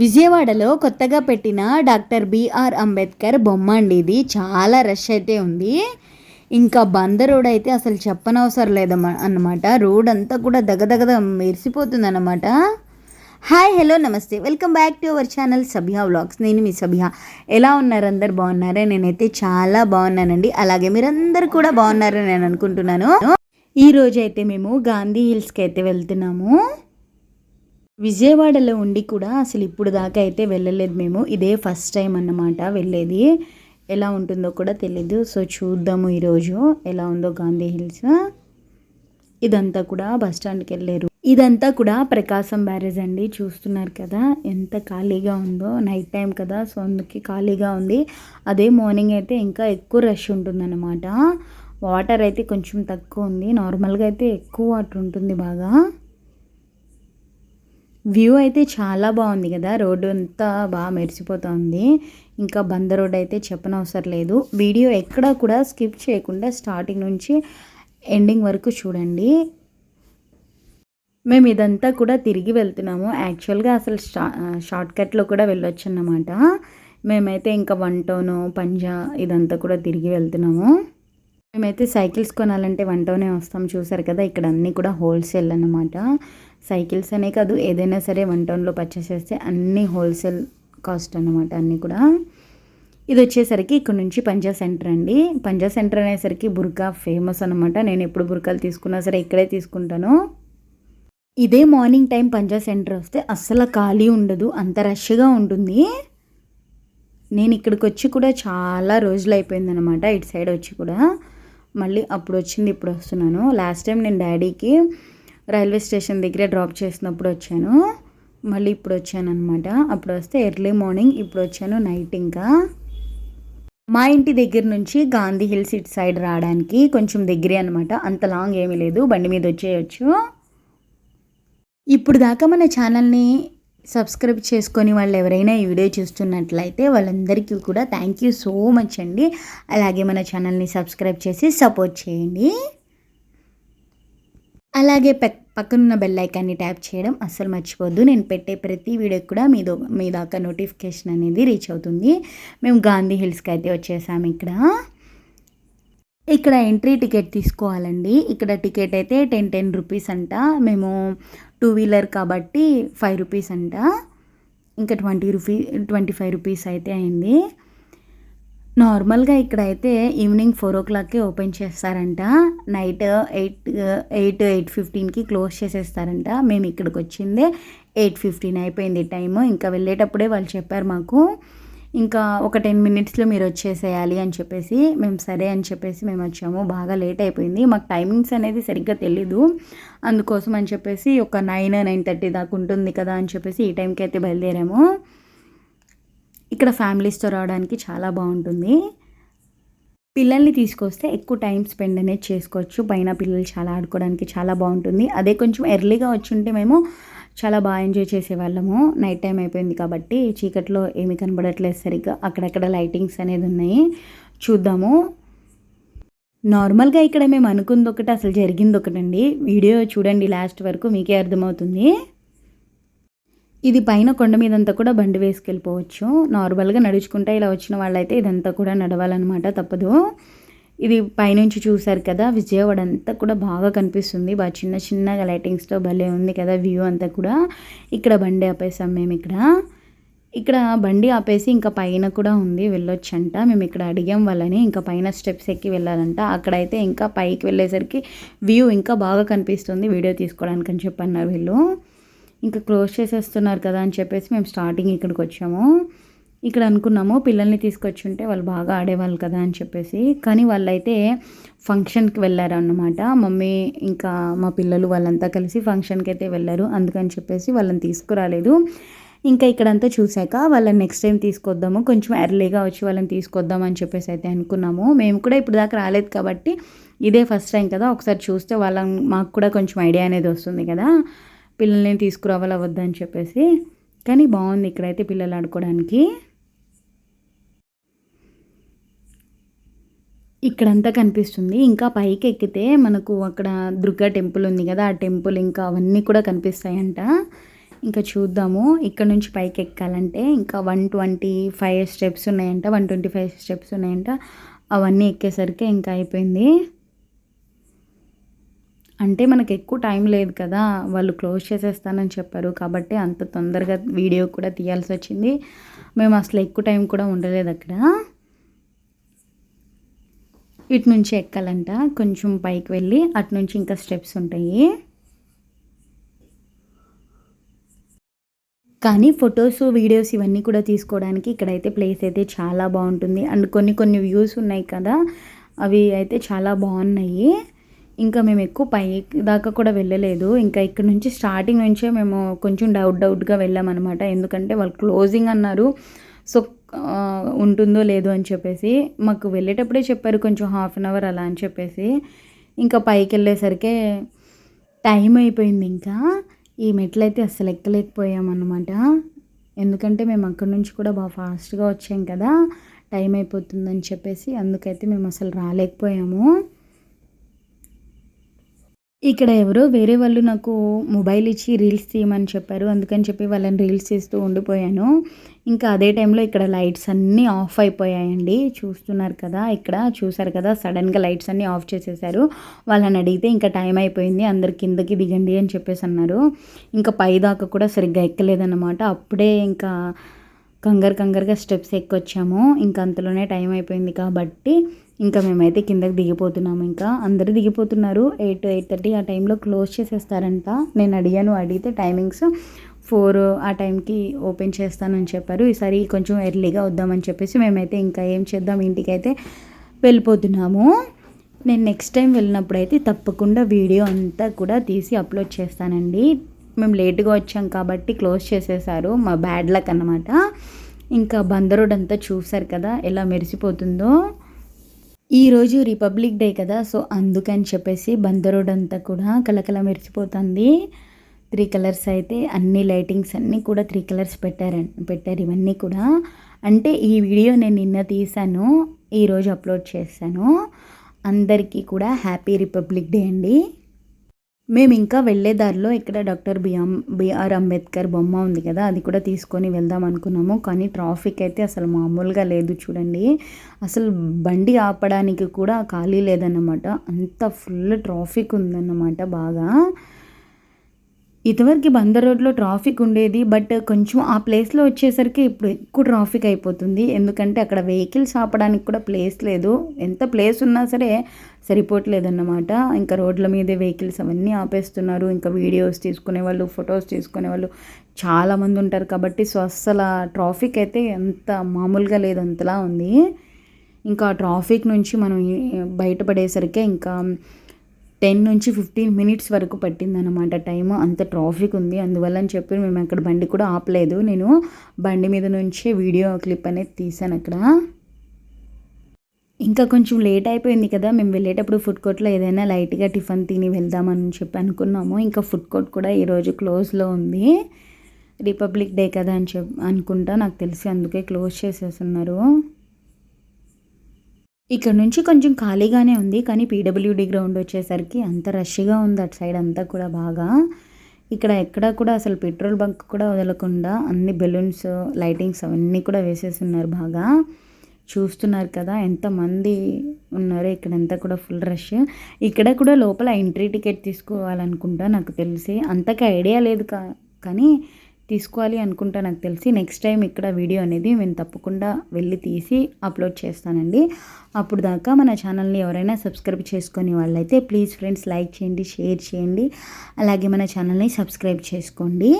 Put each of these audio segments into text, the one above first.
విజయవాడలో కొత్తగా పెట్టిన డాక్టర్ బిఆర్ అంబేద్కర్ బొమ్మ అండి ఇది. చాలా రష్ అయితే ఉంది. ఇంకా బంద రోడ్ అయితే అసలు చెప్పనవసరం లేదు అన్నమాట. రోడ్ అంతా కూడా దగదగద మెరిసిపోతుంది అన్నమాట హాయ్ హలో నమస్తే. Welcome back to our channel Sabhya vlogs నేను మీ సభ్య ఎలా ఉన్నారు? అందరు బాగున్నారా? నేనైతే చాలా బాగున్నానండి. అలాగే మీరందరూ కూడా బాగున్నారని నేను అనుకుంటున్నాను. ఈ రోజైతే అయితే మేము గాంధీ హిల్స్కి అయితే వెళ్తున్నాము. విజయవాడలో ఉండి కూడా అసలు ఇప్పుడు దాకా అయితే వెళ్ళలేదు మేము. ఇదే ఫస్ట్ టైం అన్నమాట వెళ్ళేది. ఎలా ఉంటుందో కూడా తెలీదు. సో చూద్దాము ఈరోజు ఎలా ఉందో గాంధీ హిల్స్. ఇదంతా కూడా బస్ స్టాండ్కి వెళ్ళారు ఇదంతా కూడా ప్రకాశం బ్యారేజ్ అండి. చూస్తున్నారు కదా ఎంత ఖాళీగా ఉందో. నైట్ టైం కదా సో అందుకే ఖాళీగా ఉంది. అదే మార్నింగ్ అయితే ఇంకా ఎక్కువ రష్ ఉంటుందన్నమాట. వాటర్ అయితే కొంచెం తక్కువ ఉంది. నార్మల్గా అయితే ఎక్కువ వాటర్ ఉంటుంది బాగా. వ్యూ అయితే చాలా బాగుంది కదా. రోడ్డు అంతా బాగా మెరిసిపోతుంది. ఇంకా బంద రోడ్ అయితే చెప్పనవసరం లేదు. వీడియో ఎక్కడ కూడా స్కిప్ చేయకుండా స్టార్టింగ్ నుంచి ఎండింగ్ వరకు చూడండి. మేము ఇదంతా కూడా తిరిగి వెళ్తున్నాము. యాక్చువల్గా అసలు షా షార్ట్ కట్లో కూడా వెళ్ళొచ్చు అన్నమాట మేమైతే ఇంకా వన్ టౌన్ పంజా ఇదంతా కూడా తిరిగి వెళ్తున్నాము. మేమైతే సైకిల్స్ కొనాలంటే వన్ టౌనే వస్తాం. చూసారు కదా ఇక్కడ అన్నీ కూడా హోల్సేల్ అన్నమాట. సైకిల్స్ అనే కాదు ఏదైనా సరే వన్ టౌన్లో పర్చేస్ చేస్తే అన్నీ హోల్సేల్ కాస్ట్ అనమాట అన్నీ కూడా. ఇది వచ్చేసరికి ఇక్కడ నుంచి పంజా సెంటర్ అండి. పంజా సెంటర్ అనేసరికి బుర్కా ఫేమస్ అనమాట నేను ఎప్పుడు బుర్కాలు తీసుకున్నా సరే ఇక్కడే తీసుకుంటాను. ఇదే మార్నింగ్ టైం పంజా సెంటర్ వస్తే అస్సలు ఖాళీ ఉండదు అంత రష్గా ఉంటుంది. నేను ఇక్కడికి వచ్చి కూడా చాలా రోజులు అయిపోయింది అనమాట ఇటు సైడ్ వచ్చి కూడా. మళ్ళీ అప్పుడు వచ్చింది ఇప్పుడు వస్తున్నాను. లాస్ట్ టైం నేను డాడీకి రైల్వే స్టేషన్ దగ్గరే డ్రాప్ చేసినప్పుడు వచ్చాను. మళ్ళీ ఇప్పుడు వచ్చాను అనమాట అప్పుడు వస్తే ఎర్లీ మార్నింగ్ ఇప్పుడు వచ్చాను నైట్ ఇంకా. మా ఇంటి దగ్గర నుంచి గాంధీ హిల్స్ ఇటు సైడ్ రావడానికి కొంచెం దగ్గరే అనమాట అంత లాంగ్ ఏమీ లేదు. బండి మీద వచ్చేయచ్చు. ఇప్పుడు దాకా మన ఛానల్ని సబ్స్క్రైబ్ చేసుకొని వాళ్ళు ఎవరైనా ఈ వీడియో చూస్తున్నట్లయితే వాళ్ళందరికీ కూడా థ్యాంక్ యూ సో మచ్ అండి. అలాగే మన ఛానల్ని సబ్స్క్రైబ్ చేసి సపోర్ట్ చేయండి. అలాగే పక్ పక్కనున్న బెల్ ఐకాన్ని ట్యాప్ చేయడం అస్సలు మర్చిపోద్దు నేను పెట్టే ప్రతి వీడియోకి కూడా మీ మీ దాకా నోటిఫికేషన్ అనేది రీచ్ అవుతుంది. మేము గాంధీ హిల్స్కి అయితే వచ్చేసాము ఇక్కడ. ఇక్కడ ఎంట్రీ టికెట్ తీసుకోవాలండి. ఇక్కడ టికెట్ అయితే టెన్ టెన్ రూపీస్ అంట. మేము టూ వీలర్ కాబట్టి ఫైవ్ రూపీస్ అంట. ఇంకా twenty rupee twenty five rupees అయితే అయింది. నార్మల్గా ఇక్కడ అయితే ఈవినింగ్ ఫోర్ ఓ క్లాక్కి ఓపెన్ చేస్తారంట. నైట్ ఎయిట్ ఎయిట్ ఎయిట్ ఫిఫ్టీన్కి క్లోజ్ చేసేస్తారంట. మేము ఇక్కడికి వచ్చిందే ఎయిట్ ఫిఫ్టీన్ అయిపోయింది టైము. ఇంకా వెళ్ళేటప్పుడే వాళ్ళు చెప్పారు మాకు ఇంకా ఒక టెన్ మినిట్స్లో మీరు వచ్చేసేయాలి అని చెప్పేసి. మేము సరే అని చెప్పేసి మేము వచ్చాము. బాగా లేట్ అయిపోయింది. మాకు టైమింగ్స్ అనేది సరిగ్గా తెలీదు. అందుకోసం అని చెప్పేసి ఒక నైన్ నైన్ థర్టీ దాకా ఉంటుంది కదా అని చెప్పేసి ఈ టైంకి అయితే బయలుదేరాము. ఇక్కడ ఫ్యామిలీస్తో రావడానికి చాలా బాగుంటుంది. పిల్లల్ని తీసుకొస్తే ఎక్కువ టైం స్పెండ్ అనేది చేసుకోవచ్చు. పైన పిల్లలు చాలా ఆడుకోవడానికి చాలా బాగుంటుంది. అదే కొంచెం ఎర్లీగా వచ్చి ఉంటే మేము చాలా బాగా ఎంజాయ్ చేసేవాళ్ళము. నైట్ టైం అయిపోయింది కాబట్టి చీకట్లో ఏమి కనబడట్లేదు సరిగ్గా. అక్కడక్కడ లైటింగ్స్ అనేది ఉన్నాయి. చూద్దాము. నార్మల్గా ఇక్కడ మేము అనుకుంది ఒకటి అసలు జరిగింది ఒకటండి. వీడియో చూడండి లాస్ట్ వరకు మీకే అర్థమవుతుంది. ఇది పైన కొండ మీదంతా కూడా బండి వేసుకెళ్ళిపోవచ్చు. నార్మల్గా నడుచుకుంటే ఇలా వచ్చిన వాళ్ళైతే ఇదంతా కూడా నడవాలన్నమాట తప్పదు. ఇది పైనుంచి చూసారు కదా విజయవాడ అంతా కూడా బాగా కనిపిస్తుంది. బాగా చిన్న చిన్నగా లైటింగ్స్తో భలే ఉంది కదా వ్యూ అంతా కూడా. ఇక్కడ బండి ఆపేసాం మేము ఇక్కడ. ఇక్కడ బండి ఆపేసి ఇంకా పైన కూడా ఉంది వెళ్ళొచ్చంట. మేము ఇక్కడ అడిగాం వాళ్ళని ఇంకా పైన స్టెప్స్ ఎక్కి వెళ్ళాలంట. అక్కడైతే ఇంకా పైకి వెళ్ళేసరికి వ్యూ ఇంకా బాగా కనిపిస్తుంది. వీడియో తీసుకోవడానికి అని చెప్పి అన్నారు వీళ్ళు. ఇంకా క్లోజ్ చేసేస్తున్నారు కదా అని చెప్పేసి మేము స్టార్టింగ్ ఇక్కడికి వచ్చాము. ఇక్కడ అనుకున్నాము పిల్లల్ని తీసుకొచ్చి ఉంటే వాళ్ళు బాగా ఆడేవాళ్ళు కదా అని చెప్పేసి. కానీ వాళ్ళైతే ఫంక్షన్కి వెళ్ళారు అన్నమాట మమ్మీ ఇంకా మా పిల్లలు వాళ్ళంతా కలిసి ఫంక్షన్కి అయితే వెళ్ళారు. అందుకని చెప్పేసి వాళ్ళని తీసుకురాలేదు. ఇంకా ఇక్కడంతా చూశాక వాళ్ళని నెక్స్ట్ టైం తీసుకొద్దాము కొంచెం ఎర్లీగా వచ్చి వాళ్ళని తీసుకొద్దాం అని చెప్పేసి అయితే అనుకున్నాము. మేము కూడా ఇప్పుడు దాకా రాలేదు కాబట్టి ఇదే ఫస్ట్ టైం కదా ఒకసారి చూస్తే వాళ్ళ మాకు కూడా కొంచెం ఐడియా అనేది వస్తుంది కదా. పిల్లల్ని తీసుకురావాలా వద్దా అని చెప్పేసి కానీ బాగుంది ఇక్కడైతే పిల్లలు ఆడుకోవడానికి. ఇక్కడంతా కనిపిస్తుంది. ఇంకా పైకి ఎక్కితే మనకు అక్కడ దుర్గా టెంపుల్ ఉంది కదా ఆ టెంపుల్ ఇంకా అవన్నీ కూడా కనిపిస్తాయంట. ఇంకా చూద్దాము. ఇక్కడ నుంచి పైకి ఎక్కాలంటే ఇంకా వన్ ట్వంటీ ఫైవ్ స్టెప్స్ ఉన్నాయంట వన్ ట్వంటీ ఫైవ్ స్టెప్స్ ఉన్నాయంట. అవన్నీ ఎక్కేసరికి ఇంకా అయిపోయింది. అంటే మనకు ఎక్కువ టైం లేదు కదా వాళ్ళు క్లోజ్ చేసేస్తానని చెప్పారు. కాబట్టి అంత తొందరగా వీడియో కూడా తీయాల్సి వచ్చింది. మేము అసలు ఎక్కువ టైం కూడా ఉండలేదు అక్కడ. ఇటు నుంచి ఎక్కాలంట కొంచెం పైకి వెళ్ళి అటు నుంచి ఇంకా స్టెప్స్ ఉంటాయి. కానీ ఫొటోస్ వీడియోస్ ఇవన్నీ కూడా తీసుకోవడానికి ఇక్కడైతే ప్లేస్ అయితే చాలా బాగుంటుంది. అండ్ కొన్ని కొన్ని వ్యూస్ ఉన్నాయి కదా అవి అయితే చాలా బాగున్నాయి. ఇంకా మేము ఎక్కువ పై దాకా కూడా వెళ్ళలేదు. ఇంకా ఇక్కడ నుంచి స్టార్టింగ్ నుంచే మేము కొంచెం డౌట్ డౌట్గా వెళ్ళామన్నమాట. ఎందుకంటే వాళ్ళు క్లోజింగ్ అన్నారు. సో ఉంటుందో లేదో అని చెప్పేసి మాకు వెళ్ళేటప్పుడే చెప్పారు కొంచెం హాఫ్ అన్ అవర్ అలా అని చెప్పేసి. ఇంకా పైకి వెళ్ళేసరికి టైం అయిపోయింది ఇంకా. ఈ మెట్లయితే అస్సలు ఎక్కలేకపోయామన్నమాట. ఎందుకంటే మేము అక్కడి నుంచి కూడా బాగా ఫాస్ట్గా వచ్చాం కదా. టైం అయిపోతుందని చెప్పేసి అందుకైతే మేము అసలు రాలేకపోయాము. ఇక్కడ ఎవరో వేరే వాళ్ళు నాకు మొబైల్ ఇచ్చి రీల్స్ తీయమని చెప్పారు. అందుకని చెప్పి వాళ్ళని రీల్స్ తీస్తూ ఉండిపోయాను. ఇంకా అదే టైంలో ఇక్కడ లైట్స్ అన్నీ ఆఫ్ అయిపోయాయండి. చూస్తున్నారు కదా ఇక్కడ చూసారు కదా సడన్గా లైట్స్ అన్నీ ఆఫ్ చేసేసారు. వాళ్ళని అడిగితే ఇంకా టైం అయిపోయింది అందరు కిందకి దిగండి అని చెప్పేసి అన్నారు. ఇంకా పైదాకా కూడా సరిగ్గా ఎక్కలేదన్నమాట. అప్పుడే ఇంకా కంగారు కంగారుగా స్టెప్స్ ఎక్కొచ్చాము. ఇంకా అంతలోనే టైం అయిపోయింది కాబట్టి ఇంకా మేమైతే కిందకి దిగిపోతున్నాము ఇంకా. అందరూ దిగిపోతున్నారు. ఎయిట్ ఎయిట్ థర్టీ ఆ టైంలో క్లోజ్ చేసేస్తారంట. నేను అడిగాను అడిగితే టైమింగ్స్ ఫోర్ ఆ టైంకి ఓపెన్ చేస్తానని చెప్పారు. ఈసారి కొంచెం ఎర్లీగా వద్దామని చెప్పేసి మేమైతే ఇంకా ఏం చేద్దాం ఇంటికి అయితే వెళ్ళిపోతున్నాము. నేను నెక్స్ట్ టైం వెళ్ళినప్పుడు అయితే తప్పకుండా వీడియో అంతా కూడా తీసి అప్లోడ్ చేస్తానండి. మేము లేట్గా వచ్చాం కాబట్టి క్లోజ్ చేసేసారు. మా బ్యాడ్ లక్ అనమాట ఇంకా బందరోడ్ అంతా చూసారు కదా ఎలా మెరిసిపోతుందో. ఈరోజు రిపబ్లిక్ డే కదా సో అందుకని చెప్పేసి బందరోడ్ అంతా కూడా కలకల మెరిచిపోతుంది త్రీ కలర్స్ అయితే అన్ని లైటింగ్స్ అన్నీ కూడా త్రీ కలర్స్ పెట్టారు పెట్టారు ఇవన్నీ కూడా. అంటే ఈ వీడియో నేను నిన్న తీశాను ఈరోజు అప్లోడ్ చేశాను. అందరికీ కూడా హ్యాపీ రిపబ్లిక్ డే అండి. మేము ఇంకా వెళ్ళే దారిలో ఇక్కడ డాక్టర్ బిఎం బిఆర్ అంబేద్కర్ బొమ్మ ఉంది కదా అది కూడా తీసుకొని వెళ్దాం అనుకున్నాము. కానీ ట్రాఫిక్ అయితే అసలు మామూలుగా లేదు చూడండి. అసలు బండి ఆపడానికి కూడా ఖాళీ లేదన్నమాట. అంత ఫుల్ ట్రాఫిక్ ఉందన్నమాట బాగా. ఇదివరకు బందర్ రోడ్లో ట్రాఫిక్ ఉండేది బట్ కొంచెం ఆ ప్లేస్లో వచ్చేసరికి ఇప్పుడు ఎక్కువ ట్రాఫిక్ అయిపోతుంది. ఎందుకంటే అక్కడ వెహికల్స్ ఆపడానికి కూడా ప్లేస్ లేదు. ఎంత ప్లేస్ ఉన్నా సరే సరిపోవట్లేదన్నమాట. ఇంకా రోడ్ల మీదే వెహికల్స్ అవన్నీ ఆపేస్తున్నారు. ఇంకా వీడియోస్ తీసుకునే వాళ్ళు ఫొటోస్ తీసుకునే వాళ్ళు చాలామంది ఉంటారు కాబట్టి సో అస్సలు ట్రాఫిక్ అయితే ఎంత మామూలుగా లేదు అంతలా ఉంది. ఇంకా ట్రాఫిక్ నుంచి మనం బయటపడేసరికి ఇంకా టెన్ నుంచి ఫిఫ్టీన్ మినిట్స్ వరకు పట్టిందనమాట టైం అంత ట్రాఫిక్ ఉంది. అందువల్ల అని చెప్పి మేము అక్కడ బండి కూడా ఆపలేదు. నేను బండి మీద నుంచే వీడియో క్లిప్ అనేది తీసాను అక్కడ. ఇంకా కొంచెం లేట్ అయిపోయింది కదా. మేము వెళ్ళేటప్పుడు ఫుడ్ కోర్ట్లో ఏదైనా లైట్గా టిఫిన్ తిని వెళ్దామని చెప్పి అనుకున్నాము. ఇంకా ఫుడ్ కోర్ట్ కూడా ఈరోజు క్లోజ్లో ఉంది. రిపబ్లిక్ డే కదా అని చెప్ అనుకుంటా. నాకు తెలిసి అందుకే క్లోజ్ చేసేస్తున్నారు. ఇక్కడ నుంచి కొంచెం ఖాళీగానే ఉంది కానీ పీడబ్ల్యూడీ గ్రౌండ్ వచ్చేసరికి అంత రష్గా ఉంది అటు సైడ్ అంతా కూడా బాగా. ఇక్కడ ఎక్కడ కూడా అసలు పెట్రోల్ బంక్ కూడా వదలకుండా అన్ని బెలూన్స్ లైటింగ్స్ అవన్నీ కూడా వేసేస్తున్నారు బాగా. చూస్తున్నారు కదా ఎంతమంది ఉన్నారో ఇక్కడంతా కూడా ఫుల్ రష్. ఇక్కడ కూడా లోపల ఎంట్రీ టికెట్ తీసుకోవాలనుకుంటా నాకు తెలిసి అంతగా ఐడియా లేదు కా కానీ తీసుకోవాలి అనుకుంటా నాకు తెలిసి. నెక్స్ట్ టైం ఇక్కడ వీడియో అనేది నేను తప్పకుండా వెళ్ళి తీసి అప్లోడ్ చేస్తానండి. అప్పుడు దాకా మన ఛానల్ని ఎవరైనా సబ్స్క్రైబ్ చేసుకునే వాళ్ళైతే ప్లీజ్ ఫ్రెండ్స్ లైక్ చేయండి షేర్ చేయండి. అలాగే మన ఛానల్ని సబ్స్క్రైబ్ చేసుకోండి.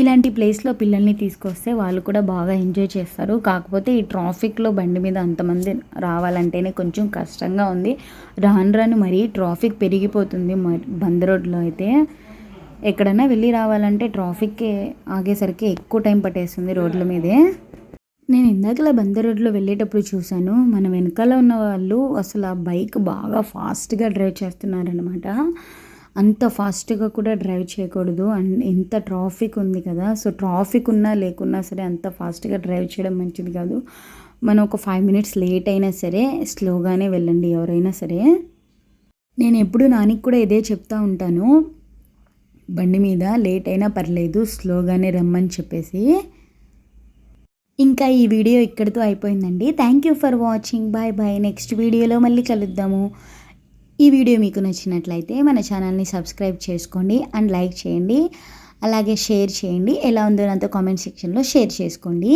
ఇలాంటి ప్లేస్లో పిల్లల్ని తీసుకొస్తే వాళ్ళు కూడా బాగా ఎంజాయ్ చేస్తారు. కాకపోతే ఈ ట్రాఫిక్లో బండి మీద అంతమంది రావాలంటేనే కొంచెం కష్టంగా ఉంది. రాను రాను మరీ ట్రాఫిక్ పెరిగిపోతుంది బంద్ రోడ్లో అయితే. ఎక్కడైనా వెళ్ళి రావాలంటే ట్రాఫిక్ ఆగేసరికి ఎక్కువ టైం పట్టేస్తుంది రోడ్ల మీదే. నేను ఇందాకలా బందర్ రోడ్లో వెళ్ళేటప్పుడు చూశాను. మన వెనకాల ఉన్న వాళ్ళు అసలు ఆ బైక్ బాగా ఫాస్ట్గా డ్రైవ్ చేస్తున్నారనమాట అంత ఫాస్ట్గా కూడా డ్రైవ్ చేయకూడదు. అండ్ ఎంత ట్రాఫిక్ ఉంది కదా సో ట్రాఫిక్ ఉన్నా లేకున్నా సరే అంత ఫాస్ట్గా డ్రైవ్ చేయడం మంచిది కాదు. మనం ఒక ఫైవ్ మినిట్స్ లేట్ అయినా సరే స్లోగానే వెళ్ళండి ఎవరైనా సరే. నేను ఎప్పుడు నానికి కూడా ఇదే చెప్తా ఉంటాను. బండి మీద లేట్ అయినా పర్లేదు స్లోగానే రమ్మని చెప్పేసి. ఇంకా ఈ వీడియో ఇక్కడితో అయిపోయిందండి. Thank you for watching bye bye next వీడియోలో మళ్ళీ కలుద్దాము. ఈ వీడియో మీకు నచ్చినట్లయితే మన ఛానల్ని సబ్స్క్రైబ్ చేసుకోండి అండ్ లైక్ చేయండి. అలాగే షేర్ చేయండి. ఎలా ఉందో నాతో కామెంట్ సెక్షన్లో షేర్ చేసుకోండి.